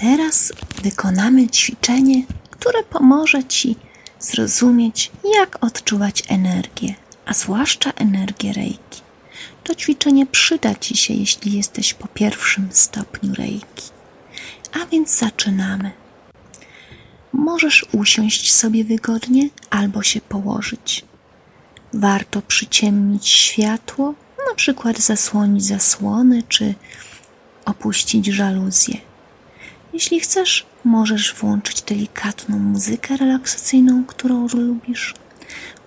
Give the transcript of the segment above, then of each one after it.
teraz wykonamy ćwiczenie, które pomoże Ci zrozumieć, jak odczuwać energię, a zwłaszcza energię reiki. To ćwiczenie przyda Ci się, jeśli jesteś po pierwszym stopniu reiki. A więc zaczynamy. Możesz usiąść sobie wygodnie albo się położyć. Warto przyciemnić światło, na przykład zasłonić zasłony czy opuścić żaluzję. Jeśli chcesz, możesz włączyć delikatną muzykę relaksacyjną, którą lubisz,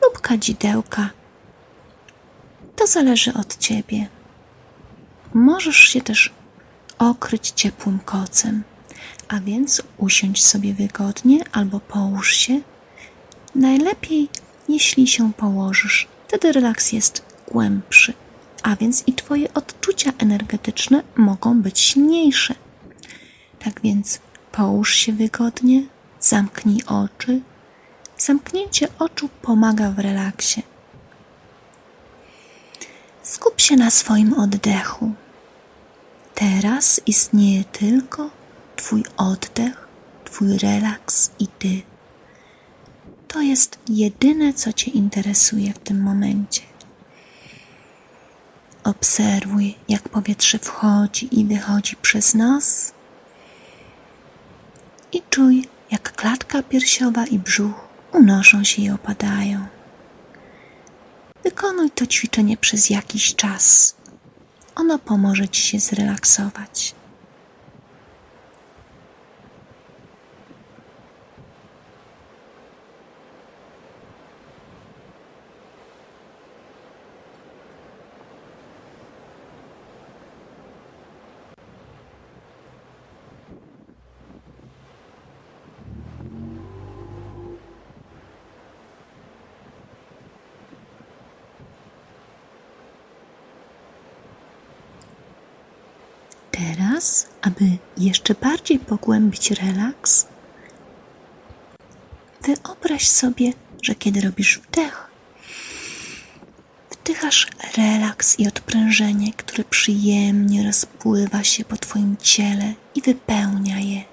lub kadzidełka. To zależy od ciebie. Możesz się też okryć ciepłym kocem, a więc usiądź sobie wygodnie albo połóż się. Najlepiej, jeśli się położysz, wtedy relaks jest głębszy, a więc i Twoje odczucia energetyczne mogą być silniejsze. Tak więc połóż się wygodnie, zamknij oczy. Zamknięcie oczu pomaga w relaksie. Skup się na swoim oddechu. Teraz istnieje tylko Twój oddech, Twój relaks i Ty. To jest jedyne, co Cię interesuje w tym momencie. Obserwuj, jak powietrze wchodzi i wychodzi przez nos czuj, jak klatka piersiowa i brzuch unoszą się i opadają. Wykonuj to ćwiczenie przez jakiś czas. Ono pomoże Ci się zrelaksować. Teraz, aby jeszcze bardziej pogłębić relaks, wyobraź sobie, że kiedy robisz wdech, wdychasz relaks i odprężenie, które przyjemnie rozpływa się po Twoim ciele i wypełnia je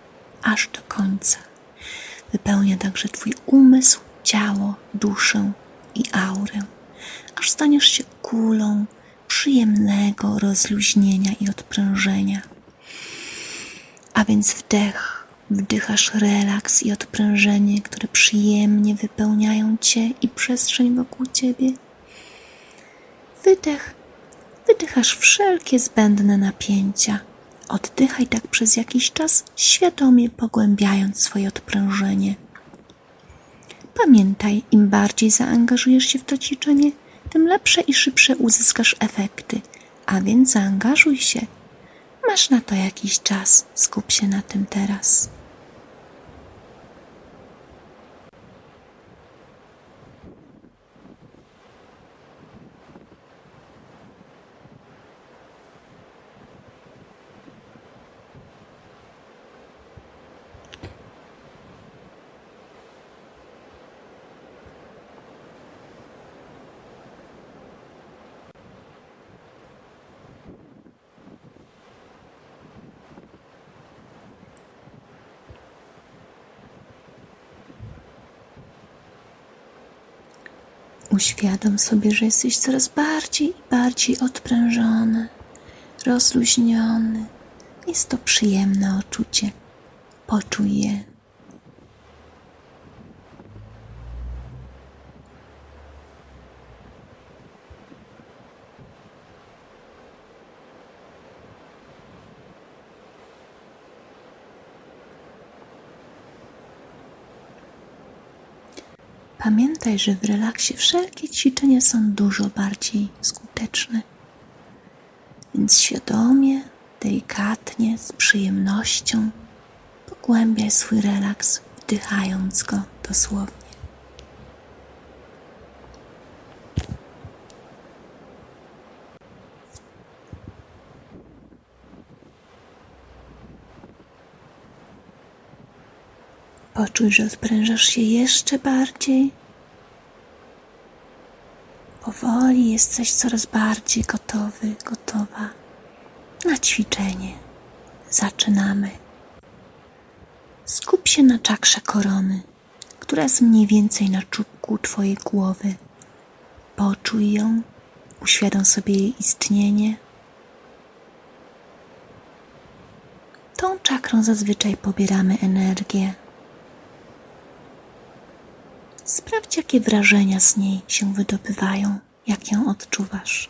aż do końca. Wypełnia także Twój umysł, ciało, duszę i aurę, aż staniesz się kulą przyjemnego rozluźnienia i odprężenia. A więc wdech, wdychasz relaks i odprężenie, które przyjemnie wypełniają Cię i przestrzeń wokół Ciebie. Wydech, wydychasz wszelkie zbędne napięcia. Oddychaj tak przez jakiś czas, świadomie pogłębiając swoje odprężenie. Pamiętaj, im bardziej zaangażujesz się w to ćwiczenie, tym lepsze i szybsze uzyskasz efekty, a więc zaangażuj się. Masz na to jakiś czas, skup się na tym teraz. Uświadom sobie, że jesteś coraz bardziej i bardziej odprężony, rozluźniony. Jest to przyjemne uczucie. Poczuj je. Pamiętaj, że w relaksie wszelkie ćwiczenia są dużo bardziej skuteczne. Więc świadomie, delikatnie, z przyjemnością pogłębiaj swój relaks, wdychając go dosłownie. Poczuj, że odprężasz się jeszcze bardziej. Powoli jesteś coraz bardziej gotowy, gotowa na ćwiczenie. Zaczynamy. Skup się na czakrze korony, która jest mniej więcej na czubku Twojej głowy. Poczuj ją, uświadom sobie jej istnienie. Tą czakrą zazwyczaj pobieramy energię. Sprawdź, jakie wrażenia z niej się wydobywają, jak ją odczuwasz.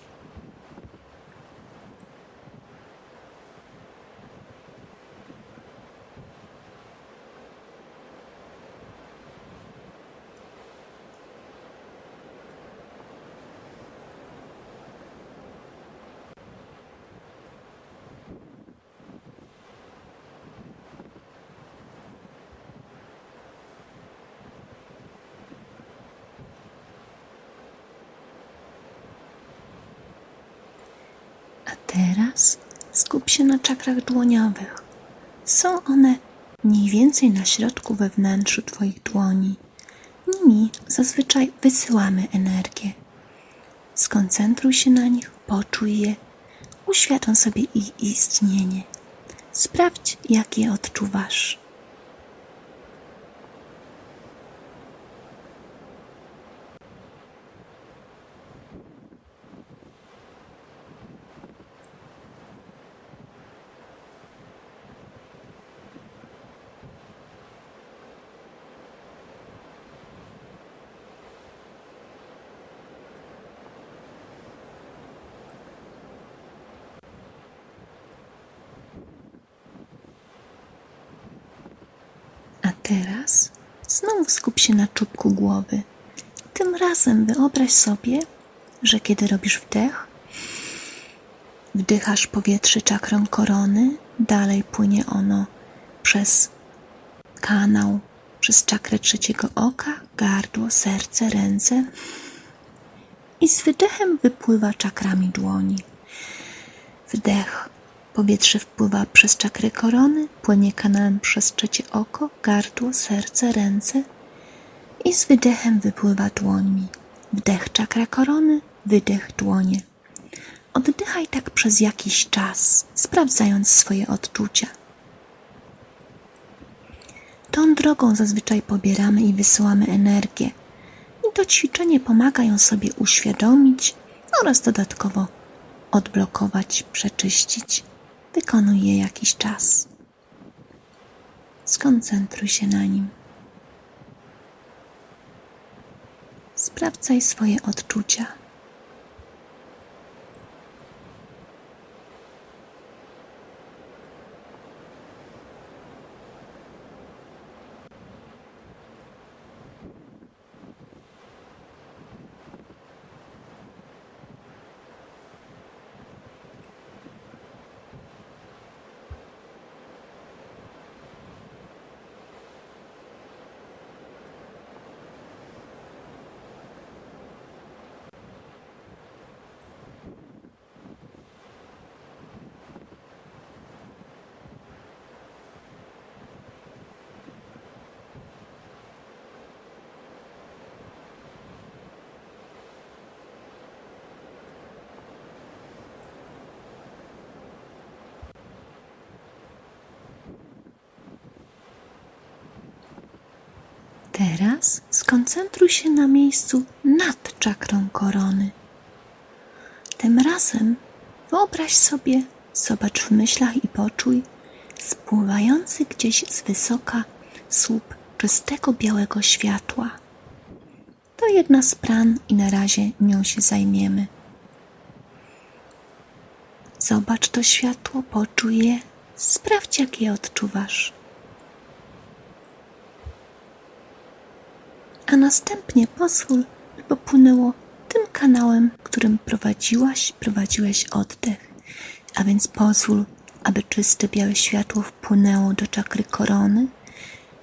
A teraz skup się na czakrach dłoniowych. Są one mniej więcej na środku we wnętrzu Twoich dłoni. Nimi zazwyczaj wysyłamy energię. Skoncentruj się na nich, poczuj je, uświadom sobie ich istnienie. Sprawdź, jak je odczuwasz. A teraz znowu skup się na czubku głowy. Tym razem wyobraź sobie, że kiedy robisz wdech, wdychasz powietrze czakrą korony, dalej płynie ono przez kanał, przez czakrę trzeciego oka, gardło, serce, ręce i z wydechem wypływa czakrami dłoni. Wdech. Powietrze wpływa przez czakrę korony, płynie kanałem przez trzecie oko, gardło, serce, ręce i z wydechem wypływa dłońmi. Wdech czakra korony, wydech dłonie. Oddychaj tak przez jakiś czas, sprawdzając swoje odczucia. Tą drogą zazwyczaj pobieramy i wysyłamy energię. I to ćwiczenie pomaga ją sobie uświadomić oraz dodatkowo odblokować, przeczyścić. Wykonuj je jakiś czas. Skoncentruj się na nim. Sprawdzaj swoje odczucia. Teraz skoncentruj się na miejscu nad czakrą korony. Tym razem wyobraź sobie, zobacz w myślach i poczuj spływający gdzieś z wysoka słup czystego białego światła. To jedna z pran i na razie nią się zajmiemy. Zobacz to światło, poczuj je, sprawdź jak je odczuwasz. A następnie pozwól, by popłynęło tym kanałem, którym prowadziłaś, prowadziłeś oddech. A więc pozwól, aby czyste białe światło wpłynęło do czakry korony,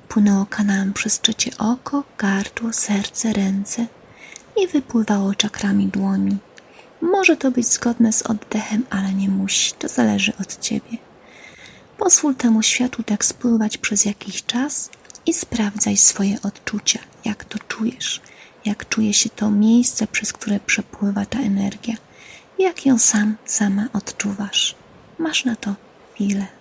płynęło kanałem przez trzecie oko, gardło, serce, ręce i wypływało czakrami dłoni. Może to być zgodne z oddechem, ale nie musi, to zależy od ciebie. Pozwól temu światłu tak spływać przez jakiś czas i sprawdzaj swoje odczucia, jak to czujesz, jak czuje się to miejsce, przez które przepływa ta energia, jak ją sam, sama odczuwasz. Masz na to chwilę.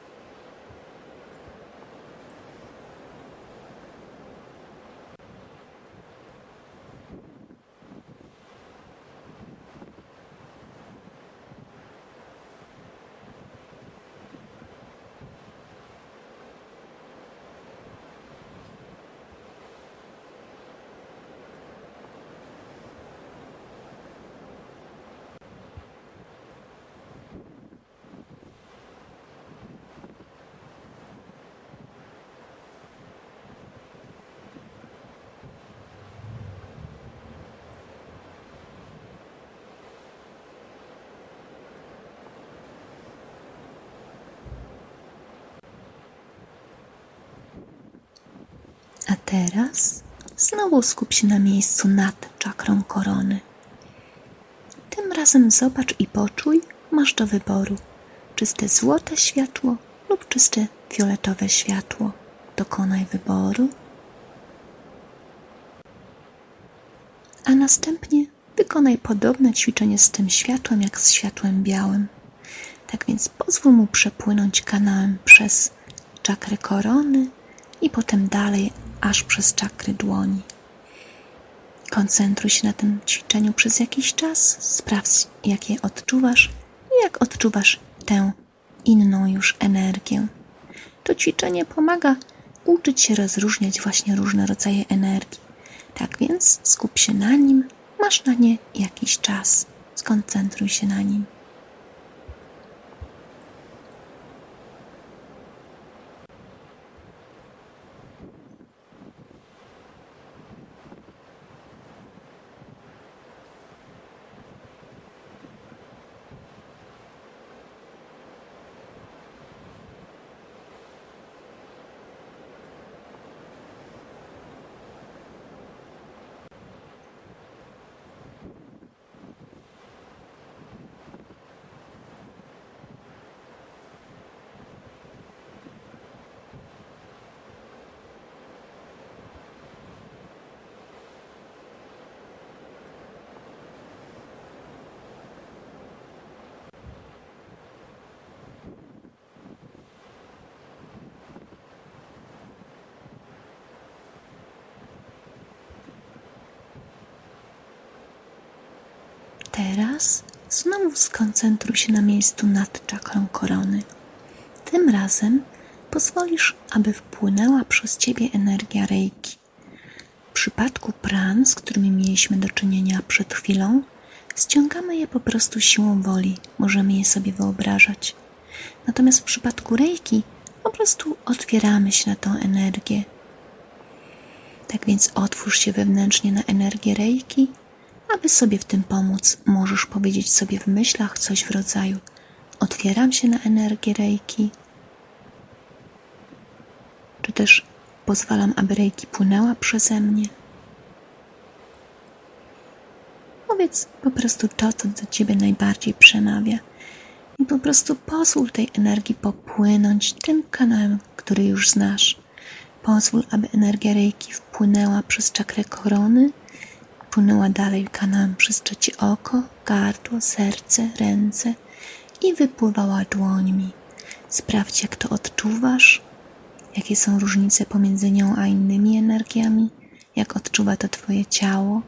Teraz znowu skup się na miejscu nad czakrą korony. Tym razem zobacz i poczuj, masz do wyboru czyste złote światło lub czyste fioletowe światło. Dokonaj wyboru. A następnie wykonaj podobne ćwiczenie z tym światłem jak z światłem białym. Tak więc pozwól mu przepłynąć kanałem przez czakrę korony i potem dalej aż przez czakry dłoni. Koncentruj się na tym ćwiczeniu przez jakiś czas, sprawdź, jak je odczuwasz i jak odczuwasz tę inną już energię. To ćwiczenie pomaga uczyć się rozróżniać właśnie różne rodzaje energii. Tak więc skup się na nim, masz na nie jakiś czas, skoncentruj się na nim. Teraz znowu skoncentruj się na miejscu nad czakrą korony. Tym razem pozwolisz, aby wpłynęła przez ciebie energia reiki. W przypadku pran, z którymi mieliśmy do czynienia przed chwilą, ściągamy je po prostu siłą woli, możemy je sobie wyobrażać. Natomiast w przypadku reiki po prostu otwieramy się na tą energię. Tak więc otwórz się wewnętrznie na energię reiki aby sobie w tym pomóc, możesz powiedzieć sobie w myślach coś w rodzaju: Otwieram się na energię reiki, czy też pozwalam, aby reiki płynęła przeze mnie. Powiedz po prostu to, co do ciebie najbardziej przemawia. I po prostu pozwól tej energii popłynąć tym kanałem, który już znasz. Pozwól, aby energia reiki wpłynęła przez czakrę korony płynęła dalej kanałem przez trzecie oko, gardło, serce, ręce i wypływała dłońmi. Sprawdź, jak to odczuwasz, jakie są różnice pomiędzy nią a innymi energiami, jak odczuwa to Twoje ciało,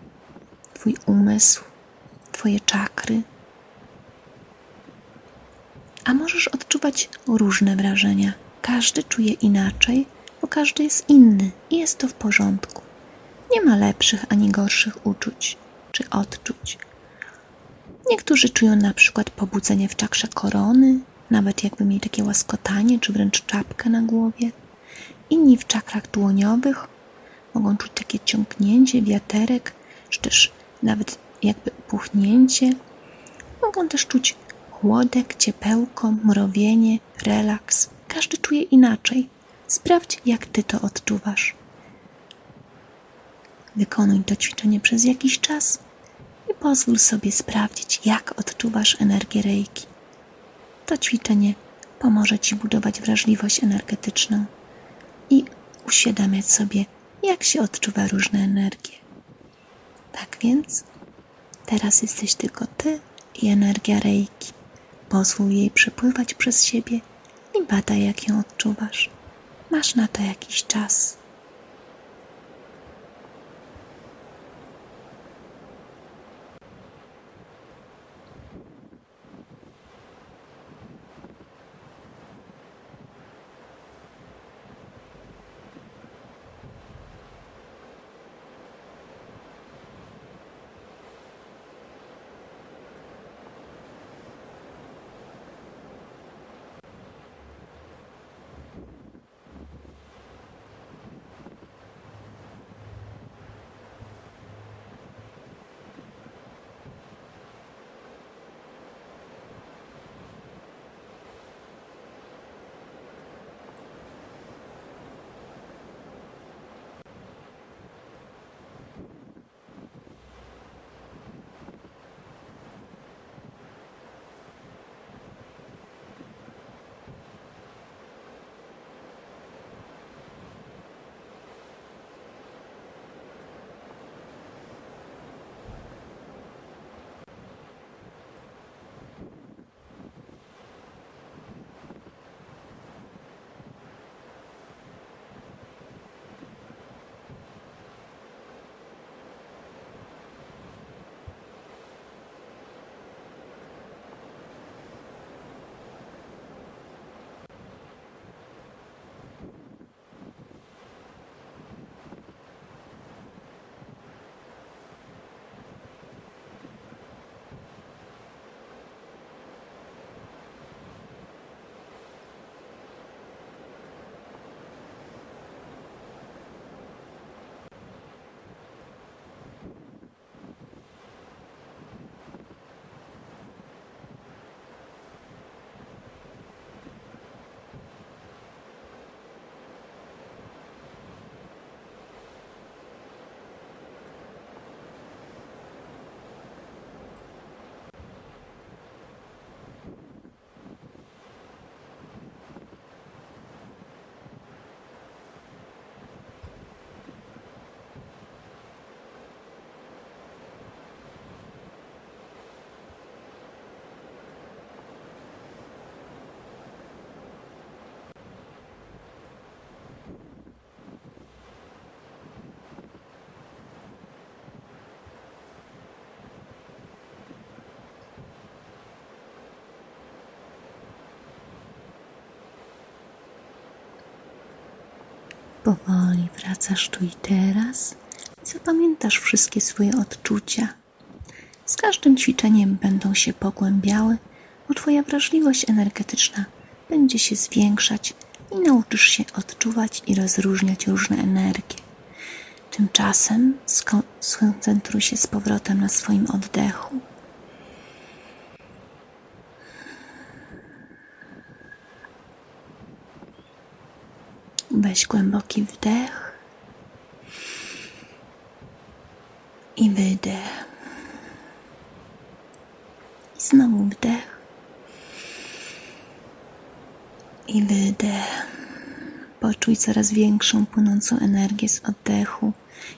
Twój umysł, Twoje czakry. A możesz odczuwać różne wrażenia. Każdy czuje inaczej, bo każdy jest inny i jest to w porządku. Nie ma lepszych ani gorszych uczuć czy odczuć. Niektórzy czują na przykład pobudzenie w czakrze korony, nawet jakby mieli takie łaskotanie czy wręcz czapkę na głowie. Inni w czakrach dłoniowych mogą czuć takie ciągnięcie, wiaterek, czy też nawet jakby puchnięcie. Mogą też czuć chłodek, ciepełko, mrowienie, relaks. Każdy czuje inaczej. Sprawdź, jak ty to odczuwasz. Wykonuj to ćwiczenie przez jakiś czas i pozwól sobie sprawdzić, jak odczuwasz energię reiki. To ćwiczenie pomoże Ci budować wrażliwość energetyczną i uświadamiać sobie, jak się odczuwa różne energie. Tak więc teraz jesteś tylko Ty i energia reiki. Pozwól jej przepływać przez siebie i badaj, jak ją odczuwasz. Masz na to jakiś czas. Powoli wracasz tu i teraz i zapamiętasz wszystkie swoje odczucia. Z każdym ćwiczeniem będą się pogłębiały, bo Twoja wrażliwość energetyczna będzie się zwiększać i nauczysz się odczuwać i rozróżniać różne energie. Tymczasem sko- skoncentruj się z powrotem na swoim oddechu. Weź głęboki wdech i wydech. I znowu wdech i wydech. Poczuj coraz większą płynącą energię z oddechu.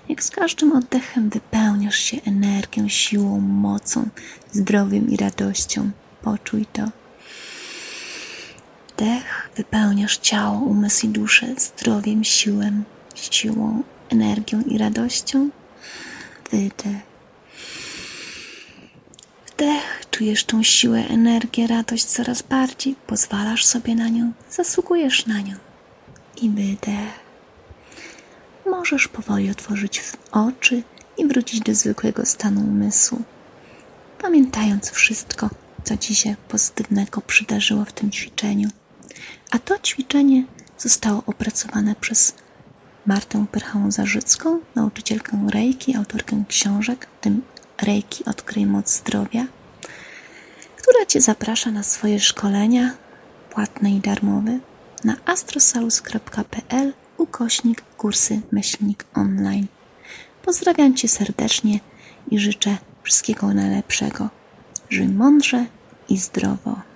Jak z każdym oddechem wypełniasz się energią, siłą, mocą, zdrowiem i radością. Poczuj to. Wdech, wypełniasz ciało, umysł i duszę zdrowiem, siłem, siłą, energią i radością. Wydech. Wdech, czujesz tą siłę, energię, radość coraz bardziej, pozwalasz sobie na nią, zasługujesz na nią. I wydech. Możesz powoli otworzyć oczy i wrócić do zwykłego stanu umysłu, pamiętając wszystko, co Ci się pozytywnego przydarzyło w tym ćwiczeniu. A to ćwiczenie zostało opracowane przez Martę Pyrchałą-Zarzycką, nauczycielkę Reiki, autorkę książek, w tym Reiki Odkryj Moc Zdrowia, która Cię zaprasza na swoje szkolenia płatne i darmowe na astrosalus.pl ukośnik kursy myślnik online. Pozdrawiam Cię serdecznie i życzę wszystkiego najlepszego. Żyj mądrze i zdrowo.